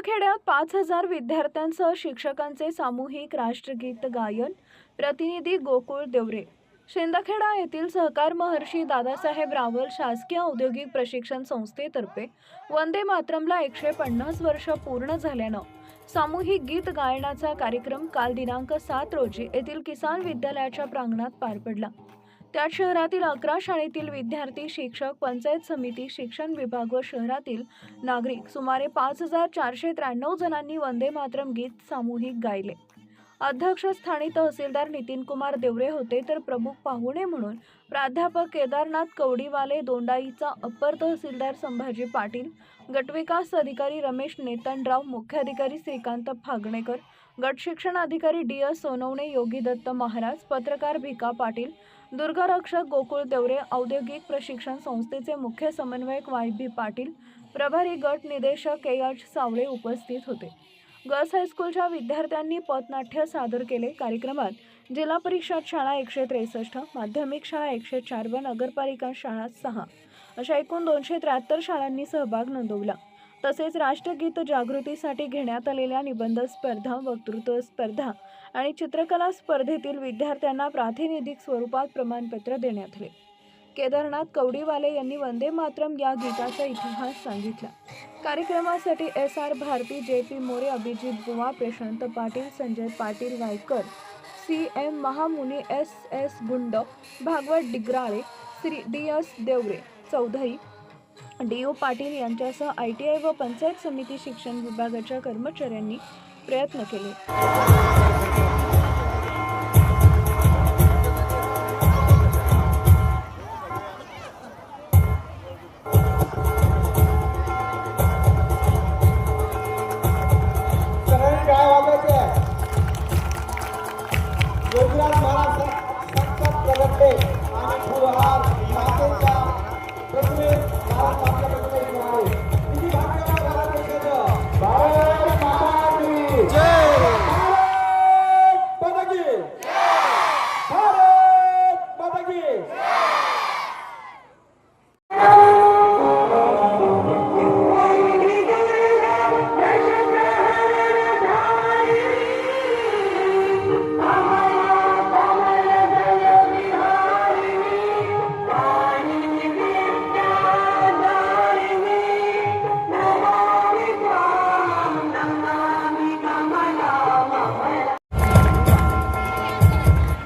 शिंदखेड्यात पाच हजार विद्यार्थ्यांसह शिक्षकांचे सामूहिक राष्ट्रगीत गायन. प्रतिनिधी गोकुळ देवरे. शिंदखेडा येथील सहकार महर्षी दादासाहेब रावल शासकीय औद्योगिक प्रशिक्षण संस्थेतर्फे वंदे मातरमला एकशे पन्नास वर्ष पूर्ण झाल्यानं सामूहिक गीत गायनाचा कार्यक्रम काल दिनांक सात रोजी येथील किसान विद्यालयाच्या प्रांगणात पार पडला. त्यात शहरातील अकरा शाळेतील विद्यार्थी शिक्षक पंचायत समिती शिक्षण विभाग व शहरातील नागरिक सुमारे पाच हजार चारशे त्र्याण्णव जणांनी वंदे मातरम गीत सामूहिक गायले. अध्यक्षस्थानी तहसीलदार नितीन कुमार देवरे होते तर प्रमुख पाहुणे म्हणून प्राध्यापक केदारनाथ कवडीवाले दोंडाईचा अप्पर तहसीलदार संभाजी पाटील गटविकास अधिकारी रमेश नेतनराव मुख्याधिकारी श्रीकांत फागणेकर गट शिक्षण अधिकारी डी एस सोनवणे योगी दत्त महाराज पत्रकार भिका पाटील दुर्गरक्षक गोकुळ देवरे औद्योगिक प्रशिक्षण संस्थेचे मुख्य समन्वयक वाय बी पाटील प्रभारी गट निदेशक के एच सावळे उपस्थित होते. गर्ल्स हायस्कूलच्या विद्यार्थ्यांनी पथनाट्य सादर केले कार्यक्रमात. जिल्हा परिषद शाळा एकशे त्रेसष्ट माध्यमिक शाळा एकशे चार व नगरपालिका शाळा सहा. अशा एकूण दोनशे त्र्याहत्तर शाळांनी सहभाग नोंदवला. तसेच राष्ट्रगीत जागृतीसाठी घेण्यात आलेल्या निबंध स्पर्धा वक्तृत्व स्पर्धा आणि चित्रकला स्पर्धेतील विद्यार्थ्यांना प्रातिनिधिक स्वरूपात प्रमाणपत्र देण्यात आले. केदारनाथ कवडीवाले यांनी वंदे मातरम या गीताचा इतिहास सांगितला. कार्यक्रमासाठी एस आर भारती जे P More Abhijit Buwa Prashant Patil Sanjay Patil Waikar C M Mahamuni S S Gund Bhagwat Digrale Shri D S Deore Chaudhari D O Patil यांच्यासह आय टी आय व पंचायत समिती शिक्षण विभागाच्या कर्मचाऱ्यांनी प्रयत्न केले.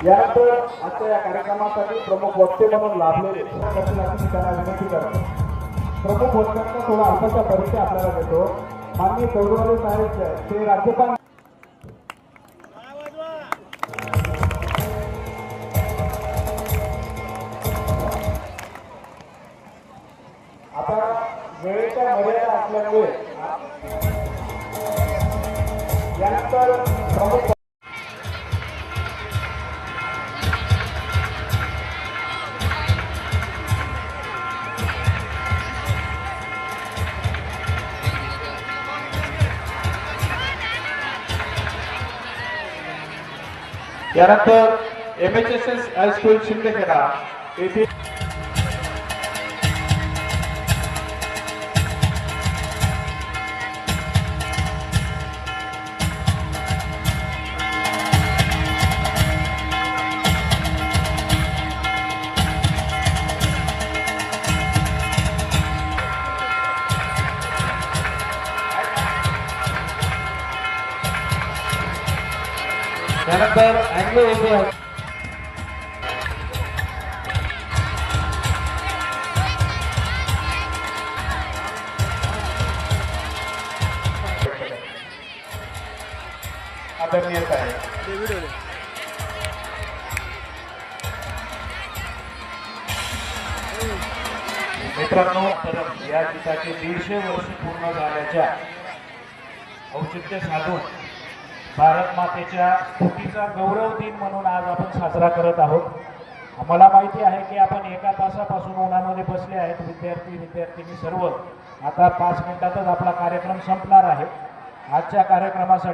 यानंतर आजच्या या कार्यक्रमासाठी प्रमुख वक्ते म्हणून लाभलेले प्रश्नाची त्यांना विनंती करतो. प्रमुख वक्त्यांचा थोडा अल्पसा परिचय आपल्याला देतो. माननीय चौधरी साहेब ते राज्यपाल आता वेळेच्या मर्यादा असल्यामुळे यानंतर प्रमुख यानंतर M H S S high school Shindkheda येथील त्यानंतर अँग्लो इंडिया. आदरणीय साहेब. मित्रांनो या गीताचे दीडशे वर्ष पूर्ण झाल्याच्या औचित्य साधून भारत मातेच्या स्तुतीचा गौरव दिन म्हणून आज आपण साजरा करत आहोत. मला माहिती आहे की आपण एका तासापासून उन्हामध्ये बसले आहेत. विद्यार्थी विद्यार्थिनी सर्व. आता पाच मिनिटातच आपला कार्यक्रम संपणार आहे. आजच्या कार्यक्रमासाठी